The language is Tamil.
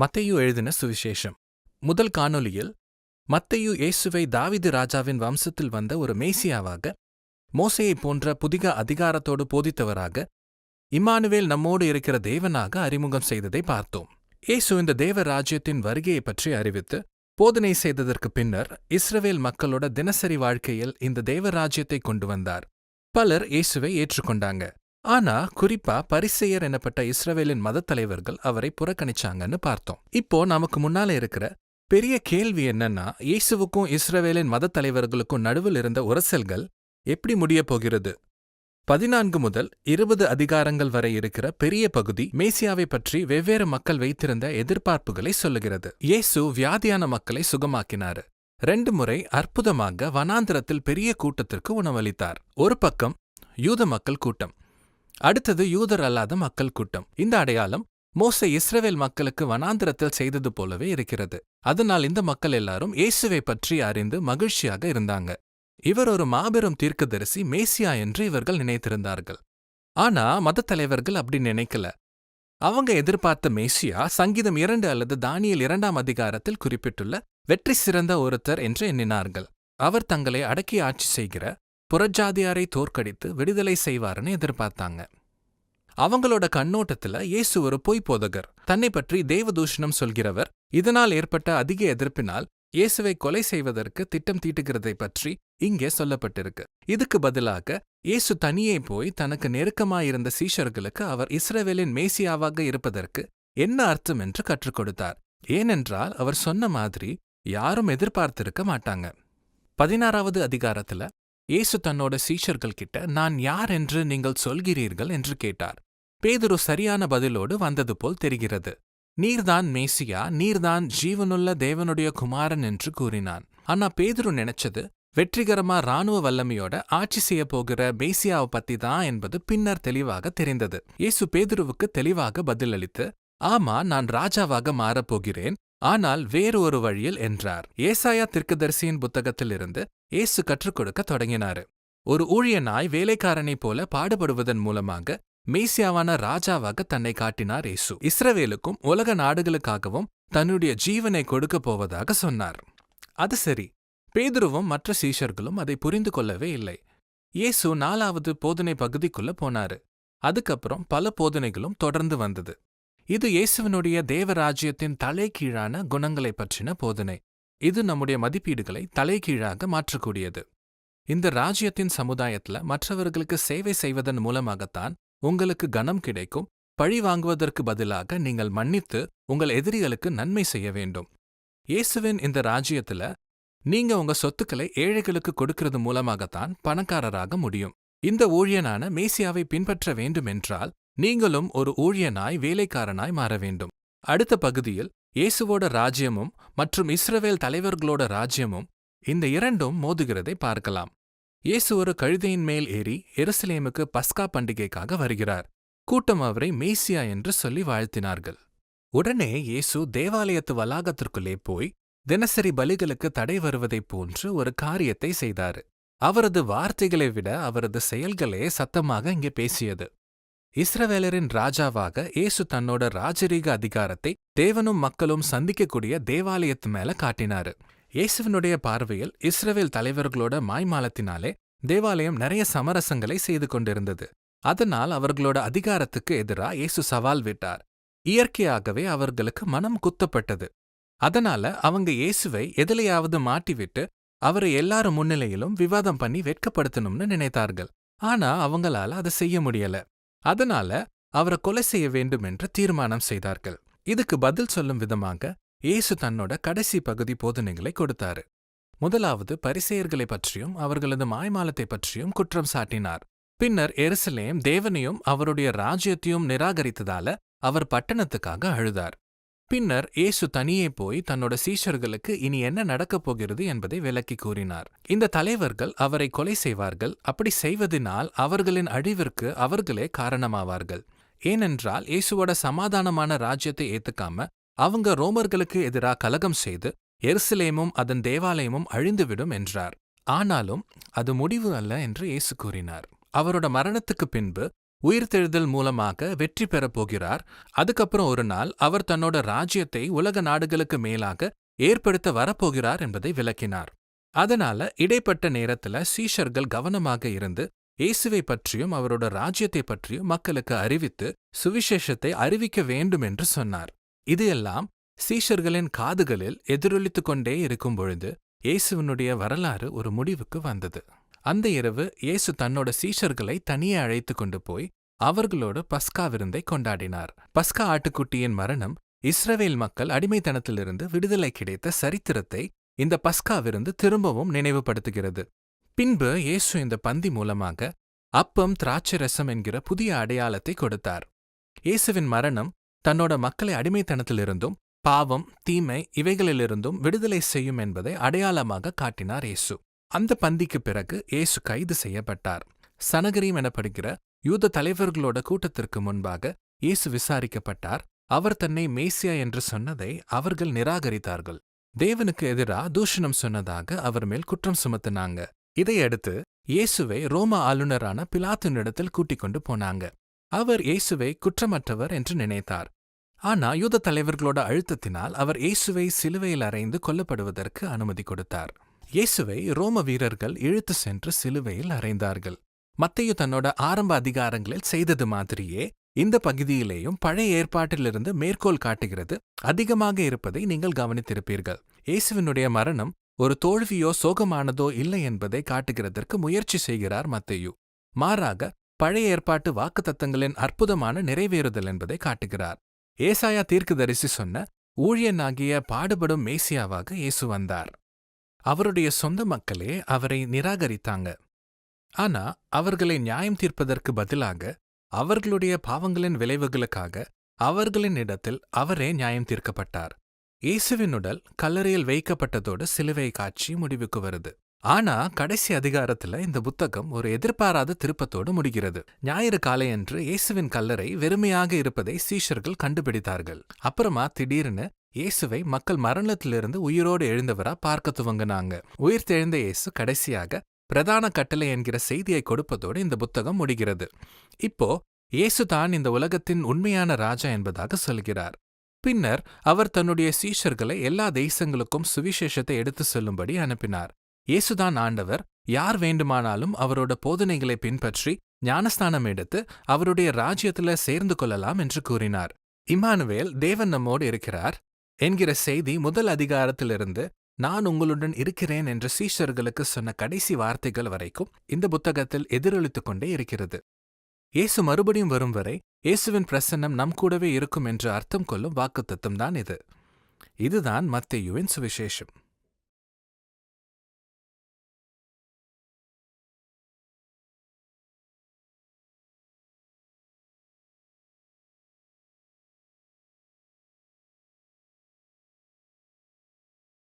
மத்தையு எழுதின சுவிசேஷம். முதல் காணொளியில் மத்தையு இயேசுவை தாவிது ராஜாவின் வம்சத்தில் வந்த ஒரு மேசியாவாக மோசையைப் போன்ற புதிக அதிகாரத்தோடு போதித்தவராக இம்மானுவேல் நம்மோடு இருக்கிற தேவனாக அறிமுகம் செய்ததை பார்த்தோம். இயேசு இந்த தேவ ராஜ்யத்தின் வருகையைப் பற்றி அறிவித்து போதனை செய்ததற்கு பின்னர் இஸ்ரவேல் மக்களோட தினசரி வாழ்க்கையில் இந்த தேவராஜ்யத்தை கொண்டு வந்தார். பலர் இயேசுவை ஏற்றுக்கொண்டாங்க. ஆனா குறிப்பா பரிசெயர் எனப்பட்ட இஸ்ரவேலின் மதத் தலைவர்கள் அவரை புறக்கணிச்சாங்கன்னு பார்த்தோம். இப்போ நமக்கு முன்னால இருக்கிற பெரிய கேள்வி என்னன்னா இயேசுவுக்கும் இஸ்ரவேலின் மதத் தலைவர்களுக்கும் நடுவில் இருந்த உரசல்கள் எப்படி முடியப் போகிறது? பதினான்கு முதல் இருபது அதிகாரங்கள் வரை இருக்கிற பெரிய பகுதி மேசியாவை பற்றி வெவ்வேறு மக்கள் வைத்திருந்த எதிர்பார்ப்புகளை சொல்லுகிறது. இயேசு வியாதியான மக்களை சுகமாக்கினாரு. ரெண்டு முறை அற்புதமாக வனாந்திரத்தில் பெரிய கூட்டத்திற்கு உணவளித்தார். ஒரு பக்கம் யூத மக்கள் கூட்டம் அடுத்தது யூதர் அல்லாத மக்கள் கூட்டம். இந்த அடையாளம் மோச இஸ்ரவேல் மக்களுக்கு வனாந்திரத்தில் செய்தது போலவே இருக்கிறது. அதனால் இந்த மக்கள் எல்லாரும் இயேசுவை பற்றி அறிந்து மகிழ்ச்சியாக இருந்தாங்க. இவர் ஒரு மாபெரும் தீர்க்கதரிசி மேசியா என்று இவர்கள் நினைத்திருந்தார்கள். ஆனா மதத் தலைவர்கள் அப்படி நினைக்கல. அவங்க எதிர்பார்த்த மேசியா சங்கீதம் இரண்டு அல்லது தானியல் இரண்டாம் அதிகாரத்தில் குறிப்பிட்டுள்ள வெற்றி சிறந்த ஒருத்தர் என்று எண்ணினார்கள். அவர் தங்களை அடக்கி ஆட்சி செய்கிற புறஜாதியாரை தோற்கடித்து விடுதலை செய்வார்னு எதிர்பார்த்தாங்க. அவங்களோட கண்ணோட்டத்துல இயேசு ஒரு பொய் போதகர். தன்னை பற்றி தேவதூஷணம் சொல்கிறவர் இதனால் ஏற்பட்ட அதிக எதிர்ப்பினால் இயேசுவை கொலை செய்வதற்கு திட்டம் தீட்டுகிறதை பற்றி இங்கே சொல்லப்பட்டிருக்கு. இதுக்கு பதிலாக இயேசு தனியே போய் தனக்கு நெருக்கமாயிருந்த சீஷர்களுக்கு அவர் இஸ்ரேவேலின் மேசியாவாக இருப்பதற்கு என்ன அர்த்தம் என்று கற்றுக் கொடுத்தார். ஏனென்றால் அவர் சொன்ன மாதிரி யாரும் எதிர்பார்த்திருக்க மாட்டாங்க. பதினாறாவது அதிகாரத்துல இயேசு தன்னோட சீஷர்கள் கிட்ட நான் யார் என்று நீங்கள் சொல்கிறீர்கள்? என்று கேட்டார். பேதுரு சரியான பதிலோடு வந்தது போல் தெரிகிறது. நீர்தான் மேசியா நீர்தான் ஜீவனுள்ள தேவனுடைய குமாரன் என்று கூறினான். ஆனா பேதுரு நினைச்சது வெற்றிகரமா ராணுவ வல்லமையோட ஆட்சி செய்ய போகிற மேசியாவை பத்தி தான் என்பது பின்னர் தெளிவாக தெரிந்தது. இயேசு பேதுருவுக்கு தெளிவாக பதிலளித்து ஆமா நான் ராஜாவாக மாறப்போகிறேன் ஆனால் வேறு ஒரு வழியில் என்றார். ஏசாயா திருக்கதரிசியின் புத்தகத்திலிருந்து இயேசு கற்றுக் கொடுக்க தொடங்கினாரு. ஒரு ஊழியனாய் வேலைக்காரனைப் போல பாடுபடுவதன் மூலமாக மேசியாவான ராஜாவாக தன்னை காட்டினார் இயேசு. இஸ்ரவேலுக்கும் உலக நாடுகளுக்காகவும் தன்னுடைய ஜீவனை கொடுக்கப் போவதாக சொன்னார். அது சரி. பேதுருவும் மற்ற சீஷர்களும் அதை புரிந்து கொள்ளவே இல்லை. இயேசு நாலாவது போதனை பகுதிக்குள்ள போனாரு. அதுக்கப்புறம் பல போதனைகளும் தொடர்ந்து வந்தது. இது இயேசுவனுடைய தேவராஜ்யத்தின் தலைகீழான குணங்களைப் பற்றின போதனை. இது நம்முடைய மதிப்பீடுகளை தலைகீழாக மாற்றக்கூடியது. இந்த ராஜ்யத்தின் சமுதாயத்துல மற்றவர்களுக்கு சேவை செய்வதன் மூலமாகத்தான் உங்களுக்கு கனம் கிடைக்கும் பழி வாங்குவதற்கு பதிலாக நீங்கள் மன்னித்து உங்கள் எதிரிகளுக்கு நன்மை செய்ய வேண்டும். இயேசுவின் இந்த ராஜ்யத்துல நீங்க உங்க சொத்துக்களை ஏழைகளுக்கு கொடுக்கிறது மூலமாகத்தான் பணக்காரராக முடியும். இந்த ஊழியனான மேசியாவை பின்பற்ற வேண்டுமென்றால் நீங்களும் ஒரு ஊழியனாய் வேலைக்காரனாய் மாற வேண்டும். அடுத்த பகுதியில் இயேசுவோட ராஜ்யமும் மற்றும் இஸ்ரவேல் தலைவர்களோட ராஜ்யமும் இந்த இரண்டும் மோதுகிறதை பார்க்கலாம். இயேசு ஒரு கழுதையின் மேல் ஏறி எருசலேமுக்கு பஸ்கா பண்டிகைக்காக வருகிறார். கூட்டம் அவரை மேசியா என்று சொல்லி வாழ்த்தினார்கள். உடனே இயேசு தேவாலயத்து வளாகத்திற்குள்ளே போய் தினசரி பலிகளுக்கு தடை வருவதைப் போன்று ஒரு காரியத்தை செய்தாரு. அவரது வார்த்தைகளை விட அவரது செயல்களே சத்தமாக இங்கே பேசியது. இஸ்ரவேலரின் ராஜாவாக இயேசு தன்னோட ராஜரீக அதிகாரத்தை தேவனும் மக்களும் சந்திக்கக்கூடிய தேவாலயத்து மேல காட்டினாரு. இயேசுவினுடைய பார்வையில் இஸ்ரவேல் தலைவர்களோட மாய்மாலத்தினாலே தேவாலயம் நிறைய சமரசங்களை செய்து கொண்டிருந்தது. அதனால் அவர்களோட அதிகாரத்துக்கு எதிரா இயேசு சவால் விட்டார். இயற்கையாகவே அவர்களுக்கு மனம் குத்தப்பட்டது. அதனால அவங்க இயேசுவை எதிலையாவது மாட்டிவிட்டு அவரை எல்லாரும் முன்னிலையிலும் விவாதம் பண்ணி வெட்கப்படுத்தணும்னு நினைத்தார்கள். ஆனா அவங்களால அதை செய்ய முடியல. அதனால அவரை கொலை செய்ய வேண்டும் என்று தீர்மானம் செய்தார்கள். இதுக்கு பதில் சொல்லும் விதமாக இயேசு தன்னோட கடைசி பகுதி போதனைகளை கொடுத்தாரு. முதலாவது பரிசெயர்களை பற்றியும் அவர்களது மாய்மாலத்தை பற்றியும் குற்றம் சாட்டினார். பின்னர் எருசலேம் தேவனையும் அவருடைய ராஜ்யத்தையும் நிராகரித்ததால அவர் பட்டணத்துக்காக அழுதார். பின்னர் இயேசு தனியே போய் தன்னோட சீஷர்களுக்கு இனி என்ன நடக்கப் போகிறது என்பதை விளக்கி கூறினார். இந்த தலைவர்கள் அவரை கொலை செய்வார்கள். அப்படி செய்வதனால் அவர்களின் அழிவிற்கு அவர்களே காரணமாவார்கள். ஏனென்றால் இயேசுவோட சமாதானமான ராஜ்யத்தை ஏத்துக்காம அவங்க ரோமர்களுக்கு எதிராக கலகம் செய்து எருசலேமும் அதன் தேவாலயமும் அழிந்துவிடும் என்றார். ஆனாலும் அது முடிவு அல்ல என்று இயேசு கூறினார். அவரோட மரணத்துக்கு பின்பு உயிர்த்தெழுதல் மூலமாக வெற்றி பெறப் போகிறார். அதுக்கப்புறம் ஒரு நாள் அவர் தன்னோட ராஜ்யத்தை உலக நாடுகளுக்கு மேலாக ஏற்படுத்த வரப்போகிறார் என்பதை விளக்கினார். அதனால இடைப்பட்ட நேரத்துல சீஷர்கள் கவனமாக இருந்து இயேசுவை பற்றியும் அவரோட ராஜ்யத்தை பற்றியும் மக்களுக்கு அறிவித்து சுவிசேஷத்தை அறிவிக்க வேண்டும் என்று சொன்னார். இது எல்லாம் சீஷர்களின் காதுகளில் எதிரொலித்துக் கொண்டே இருக்கும் பொழுது இயேசுவினுடைய வரலாறு ஒரு முடிவுக்கு வந்தது. அந்த இரவு இயேசு தன்னோட சீஷர்களை தனியே அழைத்து கொண்டு போய் அவர்களோடு பஸ்கா விருந்தை கொண்டாடினார். பஸ்கா ஆட்டுக்குட்டியின் மரணம் இஸ்ரவேல் மக்கள் அடிமைத்தனத்திலிருந்து விடுதலை கிடைத்த சரித்திரத்தை இந்த பஸ்கா விருந்து திரும்பவும் நினைவுபடுத்துகிறது. பின்பு இயேசு இந்த பந்தி மூலமாக அப்பம் திராட்சை ரசம் என்கிற புதிய அடையாளத்தை கொடுத்தார். இயேசுவின் மரணம் தன்னோட மக்களை அடிமைத்தனத்திலிருந்தும் பாவம் தீமை இவைகளிலிருந்தும் விடுதலை செய்யும் என்பதை அடையாளமாக காட்டினார் இயேசு. அந்த பந்திக்கு பிறகு இயேசு கைது செய்யப்பட்டார். சனகரீம் எனப்படுகிற யூத தலைவர்களோட கூட்டத்திற்கு முன்பாக இயேசு விசாரிக்கப்பட்டார். அவர் தன்னை மேசியா என்று சொன்னதை அவர்கள் நிராகரித்தார்கள். தேவனுக்கு எதிரா தூஷணம் சொன்னதாக அவர் மேல் குற்றம் சுமத்தினாங்க. இதையடுத்து இயேசுவை ரோம ஆளுநரான பிலாத்துனிடத்தில் கூட்டிக் கொண்டு போனாங்க. அவர் இயேசுவை குற்றமற்றவர் என்று நினைத்தார். ஆனா யூத தலைவர்களோட அழுத்தத்தினால் அவர் இயேசுவை சிலுவையில் அறைந்து கொல்லப்படுவதற்கு அனுமதி கொடுத்தார். இயேசுவை ரோம வீரர்கள் இழுத்து சென்று சிலுவையில் அறைந்தார்கள். மத்தையு தன்னோட ஆரம்ப அதிகாரங்களில் செய்தது மாதிரியே இந்த பகுதியிலேயும் பழைய ஏற்பாட்டிலிருந்து மேற்கோள் காட்டுகிறது. அதிகமாக இருப்பதை நீங்கள் கவனித்திருப்பீர்கள். இயேசுவினுடைய மரணம் ஒரு தோல்வியோ சோகமானதோ இல்லை என்பதை காட்டுகிறதற்கு முயற்சி செய்கிறார் மத்தையு. மாறாக பழைய ஏற்பாட்டு வாக்குத்தத்தங்களின் அற்புதமான நிறைவேறுதல் என்பதை காட்டுகிறார். ஏசாயா தீர்க்குதரிசி சொன்ன ஊழியனாகிய பாடுபடும் மேசியாவாக இயேசு வந்தார். அவருடைய சொந்த மக்களே அவரை நிராகரித்தாங்க. ஆனா அவர்களை நியாயம் தீர்ப்பதற்கு பதிலாக அவர்களுடைய பாவங்களின் விளைவுகளுக்காக அவர்களின் இடத்தில் அவரே நியாயம் தீர்க்கப்பட்டார். இயேசுவின் உடல் கல்லறையில் வைக்கப்பட்டதோடு சிலுவை காட்சி முடிவுக்கு வருது. ஆனா கடைசி அதிகாரத்துல இந்த புத்தகம் ஒரு எதிர்பாராத திருப்பத்தோடு முடிகிறது. ஞாயிறு காலையன்று இயேசுவின் கல்லறை வெறுமையாக இருப்பதை சீஷர்கள் கண்டுபிடித்தார்கள். அப்புறமா திடீர்னு இயேசுவை மக்கள் மரணத்திலிருந்து உயிரோடு எழுந்தவரா பார்க்க துவங்கினாங்க. உயிர்த்தெழுந்த இயேசு கடைசியாக பிரதான கட்டளை என்கிற செய்தியை கொடுப்பதோடு இந்த புத்தகம் முடிகிறது. இப்போ இயேசு தான் இந்த உலகத்தின் உண்மையான ராஜா என்பதாக சொல்கிறார். பின்னர் அவர் தன்னுடைய சீஷர்களை எல்லா தேசங்களுக்கும் சுவிசேஷத்தை எடுத்து செல்லும்படி அனுப்பினார். இயேசுதான் ஆண்டவர் யார் வேண்டுமானாலும் அவரோட போதனைகளை பின்பற்றி ஞானஸ்தானம் எடுத்து அவருடைய ராஜ்யத்துல சேர்ந்து கொள்ளலாம் என்று கூறினார். இமானுவேல் தேவன் நம்மோடு இருக்கிறார் என்கிற செய்தி முதல் அதிகாரத்திலிருந்து நான் உங்களுடன் இருக்கிறேன் என்ற சீஷர்களுக்கு சொன்ன கடைசி வார்த்தைகள் வரைக்கும் இந்த புத்தகத்தில் எதிரொலித்துக் கொண்டே இருக்கிறது. இயேசு மறுபடியும் வரும் வரை இயேசுவின் பிரசன்னம் நம் கூடவே இருக்கும் என்று அர்த்தம் கொள்ளும் வாக்குத்தத்தம் தான் இது. இதுதான் மத்தேயுவின் சுவிசேஷம்.